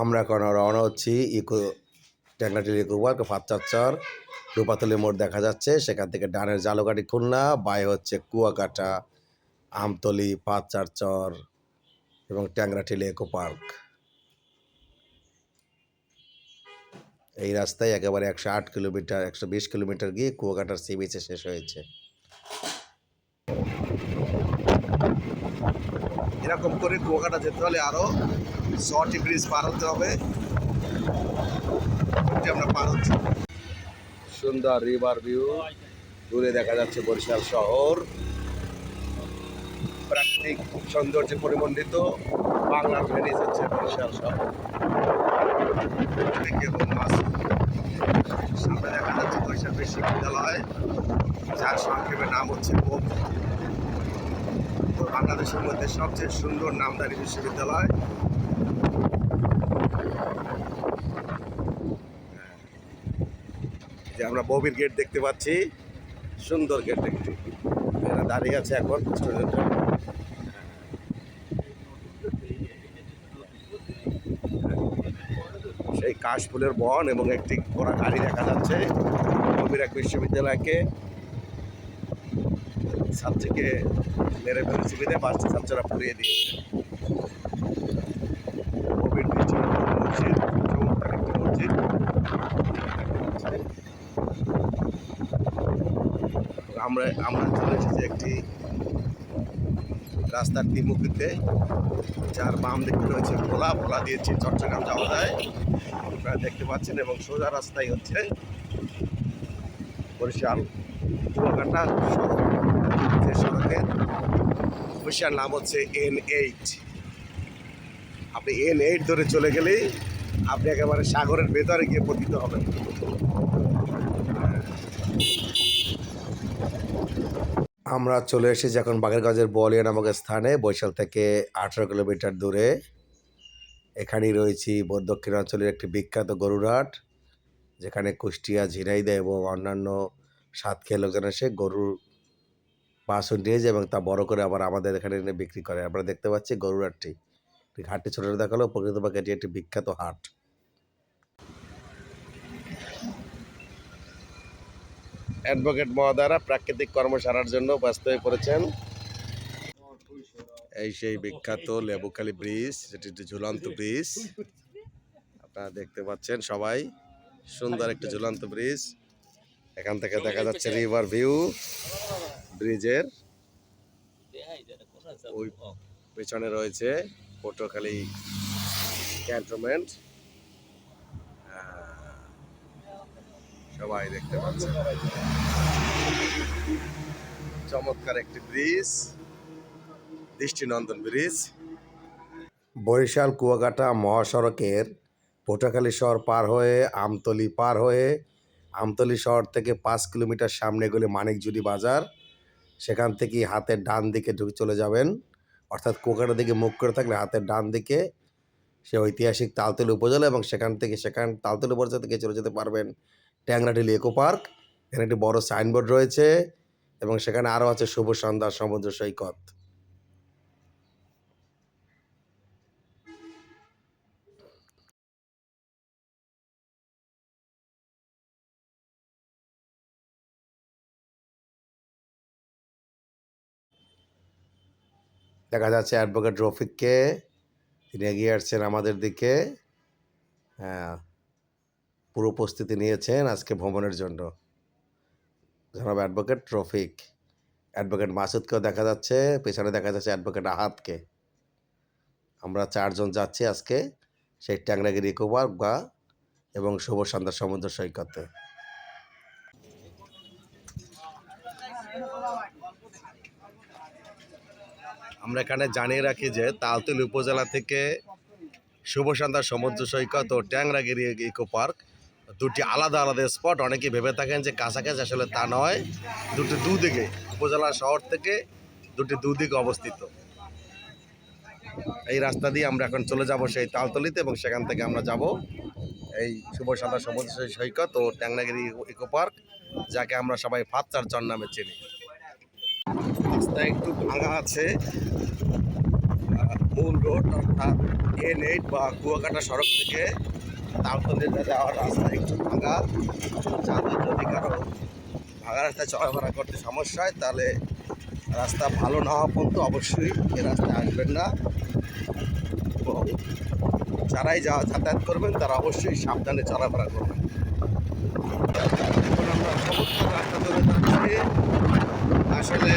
আমরা এখন রওনা হচ্ছি ইকো ট্যাংরাটির ইকো পার্ক ফাচ্চার রূপাতলি মোড় দেখা যাচ্ছে, সেখান থেকে ডানের জালকাটি খুলনা বাই হচ্ছে কুয়াকাটা, আমতলি পাঁচচার চর এবং ট্যাংরাটিল ইকো পার্ক। এই রাস্তায় একেবারে একশো আট কিলোমিটার, একশো বিশ কিলোমিটার গিয়ে কুয়াকাটার সি বিচে শেষ হয়েছে। এরকম করে কুয়াকাটা যেতে হলে আরও ছটি ব্রিজ পার হতে হবে। আমরা পার হচ্ছি। সুন্দর রিভার ভিউ দূরে দেখা যাচ্ছে বরিশাল শহর। প্রাকৃতিক সৌন্দর্যে পরিমণ্ডিত। বাংলার ভেনিস হচ্ছে বরিশাল শহর। সামনে দেখা যাচ্ছে বরিশাল বিশ্ববিদ্যালয় যার সংক্ষেপে নাম হচ্ছে বাংলাদেশের মধ্যে সবচেয়ে সুন্দর নামদারি বিশ্ববিদ্যালয়। যে আমরা ববির গেট দেখতে পাচ্ছি, সুন্দর গেট দেখতে। এরা দাঁড়িয়ে আছে এখন স্টুডেন্টরা সেই কাশফুলের বন এবং একটি ঘোড়া গাড়ি দেখা যাচ্ছে। ববির এক বিশ্ববিদ্যালয়কে ছাত্রীকে মেরে ফেলেছে বিদে পাঁচটি ছাত্ররা পুড়িয়ে দিয়েছে। আমরা আমরা চলে এসেছি একটি রাস্তার দ্বিমুখীতে যার বাম দিকে রয়েছে ভোলা ভোলা দিয়েছি চট্টগ্রাম যাওয়া যায়। আপনারা দেখতে পাচ্ছেন এবং সোজা রাস্তাই হচ্ছে বরিশাল, কুয়াকাটা সড়ক। অফিসিয়াল নাম হচ্ছে এন এইট আপনি এন এইট ধরে চলে গেলেই আপনি একেবারে সাগরের ভেতরে গিয়ে পতিত হবেন। আমরা চলে এসেছি এখন বাগেরগঞ্জের বলিয়া নামক স্থানে বৈশাল থেকে আঠারো কিলোমিটার দূরে। এখানেই রয়েছি দক্ষিণাঞ্চলের একটি বিখ্যাত গরুরহাট, যেখানে কুষ্টিয়া, ঝিনাইদহ এবং অন্যান্য সাতক্ষীয়া লোকজন এসে গরুর নিয়ে এবং তা বড় করে আবার আমাদের এখানে এনে বিক্রি করে। আমরা দেখতে পাচ্ছি গরুর হাটটি ছোটো দেখাল প্রকৃতপক্ষে এটি একটি বিখ্যাত হাট। অ্যাডভোকেট মহাদারা প্রাকৃতিক কর্মশালার জন্য ব্যস্ত হয়ে পড়েছেন। এই সেই বিখ্যাত লেবুখালী ব্রিজ যেটি একটি ঝুলন্ত ব্রিজ। আপনারা দেখতে পাচ্ছেন সবাই সুন্দর একটি ঝুলন্ত ব্রিজ। এখান থেকে দেখা যাচ্ছে রিভার ভিউ ব্রিজের ওই পেছনে রয়েছে পটুয়াখালী ক্যান্টনমেন্ট। সবাই দেখতে পাচ্ছেন। চমৎকার একটি ব্রিজ, দৃষ্টিনন্দন ব্রিজ। বরিশাল কুয়াকাটা মহাসড়কের পটুয়াখালী শহর পার হয়ে আমতলি পার হয়ে আমতলি শহর থেকে পাঁচ কিলোমিটার সামনে গেলে মানিকজুড়ি বাজার। সেখান থেকে হাতের ডান দিকে ঢুকে চলে যাবেন। অর্থাৎ কোকাটা দিকে মুখ করে থাকলে হাতের ডান দিকে সে ঐতিহাসিক তালতলি উপজেলা এবং সেখান থেকে সেখান তালতলি উপজেলা থেকে চলে যেতে পারবেন ট্যাংরাটিলি ইকো পার্ক। এখানে একটি বড় সাইনবোর্ড রয়েছে এবং সেখানে আরও আছে শুভ সন্ধ্যা সমুদ্র সৈকত। দেখা যাচ্ছে অ্যাডভোকেট রফিককে, তিনি এগিয়ে আসছেন আমাদের দিকে। হ্যাঁ পুরো প্রস্তুতি নিয়েছেন আজকে ভ্রমণের জন্য। জনাব অ্যাডভোকেট রফিক, অ্যাডভোকেট মাসুদকেও দেখা যাচ্ছে, পেছনে দেখা যাচ্ছে অ্যাডভোকেট আহাতকে। আমরা চারজন যাচ্ছি আজকে, সেই ট্যাংরাগিরি ইকো পার্ক বা এবং শুভ সন্ধ্যা সমুদ্র সৈকতে। আমরা এখানে জানিয়ে রাখি যে তালতলি উপজেলা থেকে শুভ সমুদ্র সৈকত ও ট্যাংরাগিরি ইকো পার্ক দুটি আলাদা আলাদা স্পট। অনেকে ভেবে থাকেন যে কাছাকাছি আসলে তা নয়, দুটি দুদিকে, উপজেলা শহর থেকে দুটি দুদিকে অবস্থিত। এই রাস্তা দিয়ে আমরা এখন চলে যাব সেই তালতলিতে এবং সেখান থেকে আমরা যাব এই শুভ সন্ধ্যা সমুদ্র সৈকত ও ট্যাংরাগিরি ইকো পার্ক, যাকে আমরা সবাই ফাতচার চর নামে চিনি। রাস্তা একটু ভাঙা আছে। মূল রোড অর্থাৎ এন এইট বা কুয়াকাটা সড়ক থেকে তালতলিতে যাওয়ার রাস্তা একটু ভাঙা। যাদের যদি কারও ভাঙা রাস্তায় চলাফেরা করতে সমস্যা হয়, তাহলে রাস্তা ভালো না হওয়া পর্যন্ত অবশ্যই এ রাস্তায় আসবেন না। এবং যারাই যা যাতায়াত করবেন, তারা অবশ্যই সাবধানে চলাফেরা করবেন। আমরা সমস্ত রাস্তা ধরে আসলে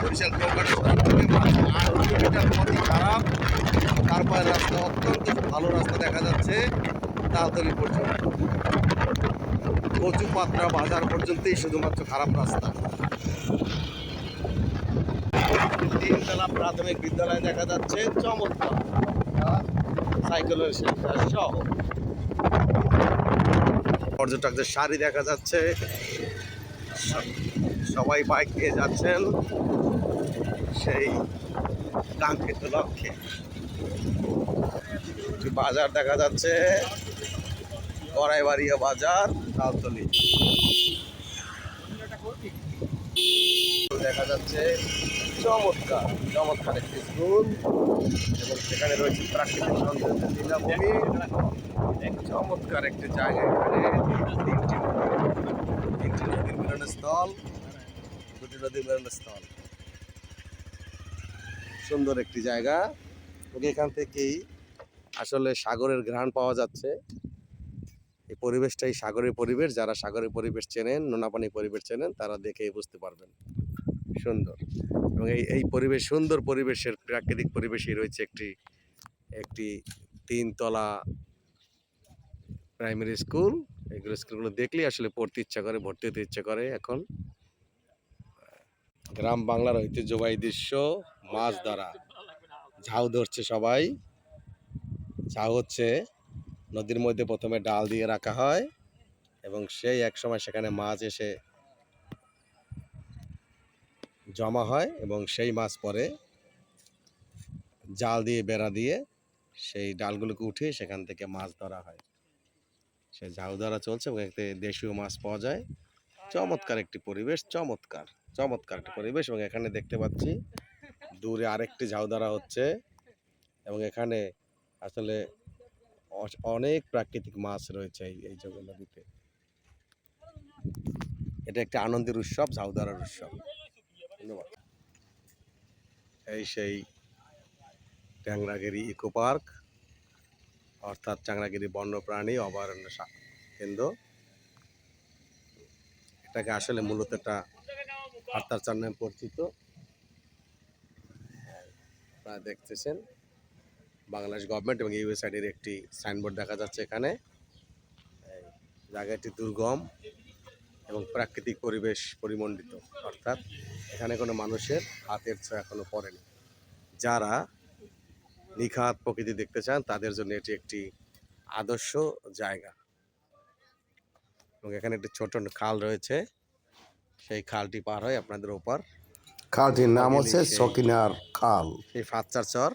বরিশাল কিলোমিটার পথই খারাপ। তারপরে রাস্তা অত্যন্ত ভালো রাস্তা দেখা যাচ্ছে। তাড়াতাড়ি পর্যন্ত কচু পাত্রা বাজার পর্যন্তই শুধুমাত্র খারাপ রাস্তা। তিনতলা প্রাথমিক বিদ্যালয় দেখা যাচ্ছে। চমৎকার। সাইকেলের সেন্টার সহ। পর্যটকদের শাড়ি দেখা যাচ্ছে। সবাই বাইক নিয়ে যাচ্ছেন। সেই কাঙ্ক্ষিত লক্ষ্যে। বাজার দেখা যাচ্ছে। কড়াইবাড়িয়া বাজার, তালতলি। দেখা যাচ্ছে চমৎকার চমৎকার একটি স্কুল। এবং সেখানে রয়েছে প্রাকৃতিক সৌন্দর্য লীলাভূমি চমৎকার একটি জায়গা এখানে। তিনটি তিনটি নদীর মিলনস্থল। নদীর মিলনস্থল সুন্দর একটি জায়গা। এখান থেকেই আসলে সাগরের ঘ্রাণ পাওয়া যাচ্ছে। এই পরিবেশটাই সাগরের পরিবেশ। যারা সাগরের পরিবেশ চেনেন, নোনাপানি পরিবেশ চেনেন, তারা দেখেই বুঝতে পারবেন। সুন্দর। এবং এই এই পরিবেশ সুন্দর পরিবেশের, প্রাকৃতিক পরিবেশই রয়েছে একটি একটি তিনতলা প্রাইমারি স্কুল এগুলো স্কুলগুলো দেখলেই আসলে পড়তে ইচ্ছা করে, ভর্তি হতে ইচ্ছা করে এখন। গ্রাম বাংলার ঐতিহ্যবাহী দৃশ্য, মাছ ধরা। ঝাউ ধরছে সবাই। ঝাউ হচ্ছে নদীর মধ্যে প্রথমে ডাল দিয়ে রাখা হয় এবং সেই এক সময় সেখানে মাছ এসে জমা হয় এবং সেই মাছ পরে জাল দিয়ে, বেড়া দিয়ে সেই ডালগুলোকে উঠিয়ে সেখান থেকে মাছ ধরা হয়। সে ঝাউ ধরা চলছে এবং দেশীয় মাছ পাওয়া যায়। চমৎকার একটি পরিবেশ, চমৎকার। চমৎকার একটি পরিবেশ এবং এখানে দেখতে পাচ্ছি দূরে আরেকটি ঝাউদারা হচ্ছে এবং এখানে আসলে অনেক প্রাকৃতিক মাছ রয়েছে এই এই নদীতে। এটা একটি আনন্দের উৎসব ঝাউদারার উৎসব। ধন্যবাদ। এই সেই ট্যাংরাগিরি ইকো পার্ক, অর্থাৎ চাংরাগিরি বন্যপ্রাণী অভয়ারণ্য কেন্দ্র। এটাকে আসলে মূলত একটা হার্তার চার নামে পরিচিত। আপনারা দেখতেছেন, বাংলাদেশ গভর্নমেন্ট এবং ইউএসআইডির একটি সাইনবোর্ড দেখা যাচ্ছে এখানে। জায়গাটি দুর্গম এবং প্রাকৃতিক পরিবেশ পরিমণ্ডিত, অর্থাৎ এখানে কোনো মানুষের হাতের ছোঁয়া এখনও পড়েনি। যারা নিখাত প্রকৃতি দেখতে চান, তাদের জন্য এটি একটি আদর্শ জায়গা। এবং এখানে একটি ছোট খাল রয়েছে। সেই খালটি পার হয় আপনাদের ওপার খালটির নাম হচ্ছে সকিনার খাল। সেই ফাতচার চর।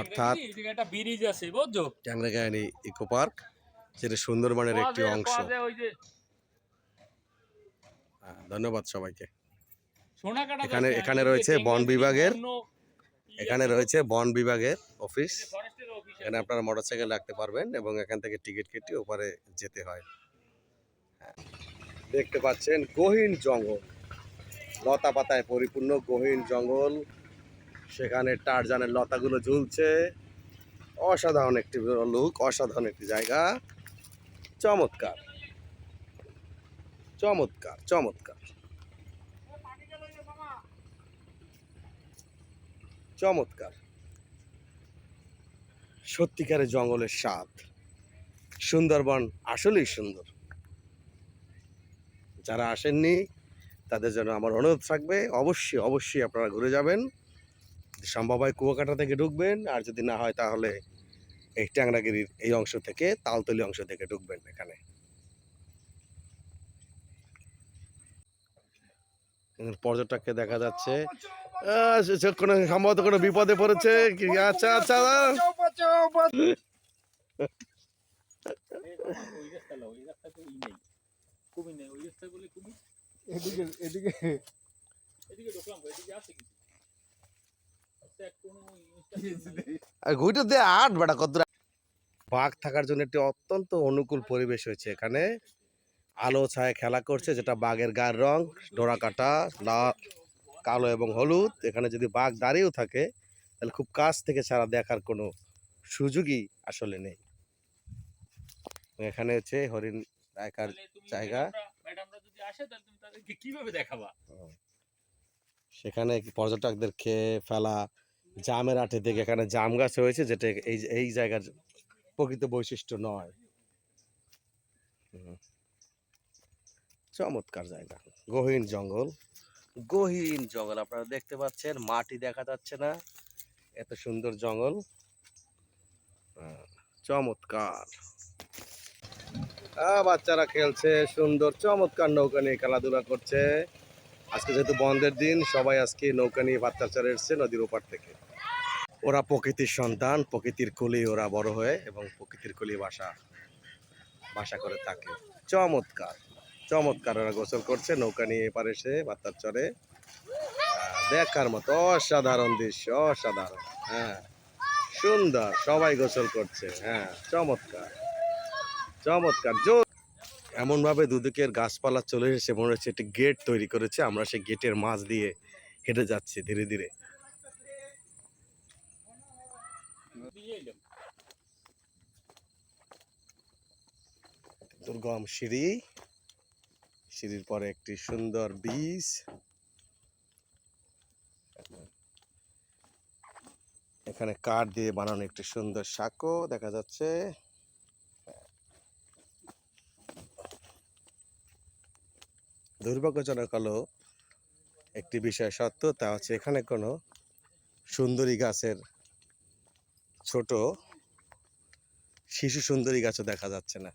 অর্থাৎ- ব্রিজ আছে বুঝছ? ট্যাংরাগানি ইকো পার্ক যেটা সুন্দরবনের একটি অংশ। হ্যাঁ, ধন্যবাদ সবাইকে। এখানে- এখানে রয়েছে বন বিভাগের- ইয়ে এখানে রয়েছে বন বিভাগের অফিস এখানে আপনারা মোটরসাইকেল রাখতে পারবেন এবং এখান থেকে টিকিট কেটে ওপারে যেতে হয়। হ্যাঁ। দেখতে পাচ্ছেন গহীন জঙ্গল। লতা পাতায় পরিপূর্ণ গহীন জঙ্গল। সেখানে টারজানের লতাগুলো ঝুলছে। অসাধারণ একটি লুক, অসাধারণ একটি জায়গা। চমৎকার। চমৎকার চমৎকার। চমৎকার। সত্যিকারের জঙ্গলের স্বাদ। সুন্দরবন আসলেই সুন্দর। যারা আসেননি তাদের জন্য আমার অনুরোধ থাকবে অবশ্যই অবশ্যই আপনারা ঘুরে যাবেন সম্ভব হয় কুয়াকাটা থেকে ঢুকবেন আর যদি না হয় তাহলে এই ট্যাংরাগিরির এই অংশ থেকে তালতলি অংশ থেকে ঢুকবেন এখানে পর্যটককে দেখা যাচ্ছে কোনো সম্ভবত কোনো বিপদে পড়েছে আচ্ছা আচ্ছা ওই কুমির নেই, ওই রাস্তা বলে কুমির। এদিকে এদিকে এদিকে ঢুকলাম, এদিকে আছে কিছু। এক কোনো জিনিসটা নাই। আর ঘুইটা দিয়ে আট বেটা কত বাঘ থাকার জন্য একটি অত্যন্ত অনুকূল পরিবেশ হয়েছে এখানে আলো ছায় খেলা করছে যেটা বাঘের গায়ের রং ডোরা কাটা লাল কালো এবং হলুদ এখানে যদি বাঘ দাঁড়িয়েও থাকে তাহলে খুব কাছ থেকে ছাড়া দেখার কোনো সুযোগই আসলে নেই এখানে হচ্ছে হরিণ তুমি জায়গা। ম্যাডামরা- ম্যাডামরা যদি আসে তাহলে তুমি তাদেরকে কীভাবে দেখাবা? সেখানে কি পর্যটকদের খেয়ে ফেলা জামের আঠে থেকে এখানে জাম গাছ হয়েছে যেটা এই এই জায়গার প্রকৃত বৈশিষ্ট্য নয়। চমৎকার জায়গা গহীন জঙ্গল। গহীন জঙ্গল আপনারা দেখতে পাচ্ছেন মাটি দেখা যাচ্ছে না এত সুন্দর জঙ্গল। চমৎকার। বাচ্চারা খেলছে, সুন্দর, চমৎকার নৌকা নিয়ে খেলাধুলা করছে। আজকে যেহেতু বন্ধের দিন, সবাই আজকে নৌকা নিয়ে বাচ্চাচারে এসছে নদীর ওপার থেকে। ওরা প্রকৃতির সন্তান, প্রকৃতির কোলে ওরা বড় হয়ে এবং প্রকৃতির কোলে বাসা বাসা করে থাকে। চমৎকার চমৎকার ওরা গোসল করছে, নৌকা নিয়ে এপার এসে বাচ্চার চরে দেখার মতো অসাধারণ দৃশ্য, অসাধারণ হ্যাঁ। সুন্দর, সবাই গোসল করছে হ্যাঁ চমৎকার। চমৎকার। জোর এমনভাবে দুদিকের গাছপালা চলে এসেছে, মনে হচ্ছে একটি গেট তৈরি করেছে। আমরা সেই গেটের মাঝ দিয়ে হেঁটে যাচ্ছি ধীরে ধীরে। দুর্গম সিঁড়ি। সিঁড়ির পরে একটি সুন্দর বীজ এখানে কাঠ দিয়ে বানানো একটি সুন্দর সাঁকো দেখা যাচ্ছে। দুর্ভাগ্যজনক হলো একটি বিষয় সত্য, তা হচ্ছে এখানে কোনো সুন্দরী গাছের ছোট শিশু সুন্দরী গাছও দেখা যাচ্ছে না।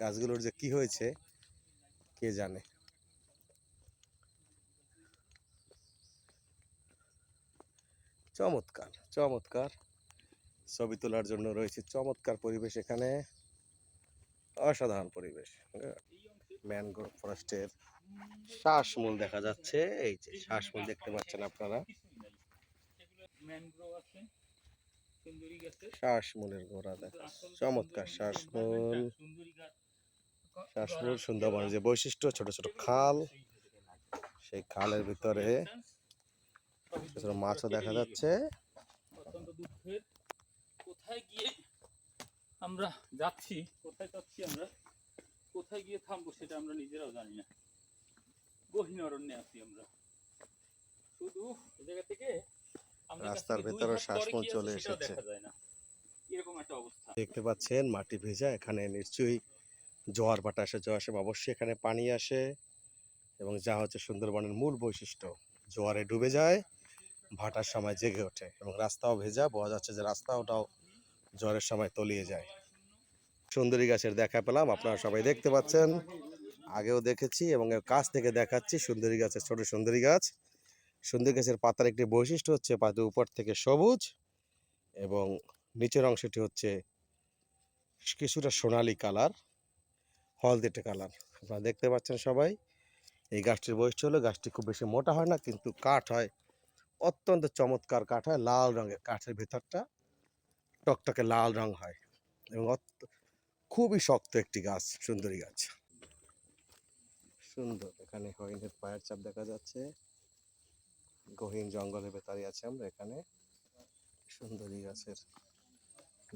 গাছগুলোর যে কি হয়েছে, কে জানে? চমৎকার চমৎকার ছবি তোলার জন্য রয়েছে চমৎকার পরিবেশ এখানে। অসাধারণ পরিবেশ। ম্যানগ্রোভ ফরেস্টের শ্বাসমূল দেখা যাচ্ছে। এই যে শ্বাসমূল দেখতে পাচ্ছেন আপনারা। শ্বাসমূলের গোড়া দেখা চমৎকার শ্বাসমূল। শ্বাসমূল সুন্দরবনের যে বৈশিষ্ট্য ছোট ছোট খাল। সেই খালের ভিতরে ছোট ছোট মাছও দেখা যাচ্ছে। অত্যন্ত দুঃখের। কোথায় গিয়ে আমরা যাচ্ছি? কোথায় যাচ্ছি আমরা? কোথায় গিয়ে থামবো সেটা আমরা নিজেরাও জানি না। গহীন অরণ্যে আছি আমরা। শুধু জায়গা থেকে রাস্তার পরে শ্বাসমূল চলে এসেছে। এরকম একটা অবস্থা। দেখতে পাচ্ছেন মাটি ভেজা এখানে নিশ্চয়ই জোয়ার ভাটা আসে জোয়ার আসে। অবশ্যই এখানে পানি আসে এবং যা হচ্ছে সুন্দরবনের মূল বৈশিষ্ট্য। জোয়ারে ডুবে যায় ভাটার সময় জেগে ওঠে এবং রাস্তাও ভেজা। বোঝা যাচ্ছে যে রাস্তাওটাও জ্বরের সময় তলিয়ে যায়। সুন্দরী গাছের দেখা পেলাম। আপনারা সবাই দেখতে পাচ্ছেন। আগেও দেখেছি এবং কাছ থেকে দেখাচ্ছি সুন্দরী গাছের, ছোট সুন্দরী গাছ। সুন্দরী গাছের পাতার একটি বৈশিষ্ট্য হচ্ছে পাতার উপর থেকে সবুজ এবং নিচের অংশটি হচ্ছে কিছুটা সোনালী কালার, হলদেটে কালার। আপনারা দেখতে পাচ্ছেন সবাই, এই গাছটির বৈশিষ্ট্য হলো গাছটি খুব বেশি মোটা হয় না, কিন্তু কাঠ হয়, অত্যন্ত চমৎকার কাঠ হয়, লাল রঙের কাঠের ভেতরটা টকটকে লাল রং হয় এবং খুবই শক্ত একটি গাছ সুন্দরী গাছ। সুন্দর এখানে হরিণের পায়ের চাপ দেখা যাচ্ছে। গহীন জঙ্গলের ভেতরে আছে আমরা এখানে। সুন্দরী গাছের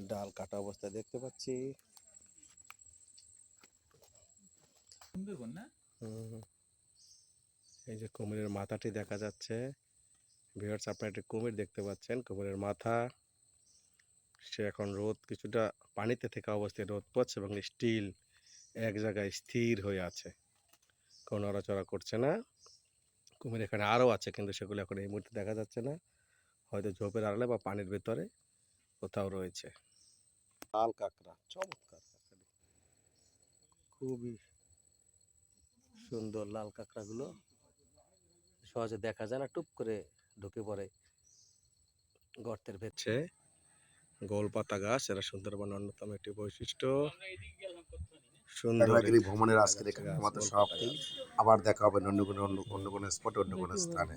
ডাল কাটা অবস্থায় দেখতে পাচ্ছি। হুম। এই যে কুমিরের মাথাটি দেখা যাচ্ছে। ভিউয়ার্স আপনারা একটি কুমির দেখতে পাচ্ছেন। কুমিরের মাথা। সে এখন রোদ কিছুটা পানিতে থাকা অবস্থায় রোদ পাচ্ছে এবং স্টিল এক জায়গায় স্থির হয়ে আছে। কোনো নড়াচড়া করছে না। কুমির এখানে আরও আছে, কিন্তু সেগুলো এখন এই মুহূর্তে দেখা যাচ্ছে না। হয়তো ঝোপের আড়ালে বা পানির ভেতরে কোথাও রয়েছে। লাল কাঁকড়া, চমৎকার খুবই সুন্দর লাল কাঁকড়াগুলো। সহজে দেখা যায় না, টুপ করে ঢুকে পড়ে গর্তের ভেতরে। গোলপাতা গাছ এরা সুন্দরবনের অন্যতম একটি বৈশিষ্ট্য। সুন্দর ভ্রমণের আজকের আমাদের সব সমাপ্তি আবার দেখা হবে অন্য কোনো অন্য অন্য কোনো স্পটে অন্য কোনো স্থানে।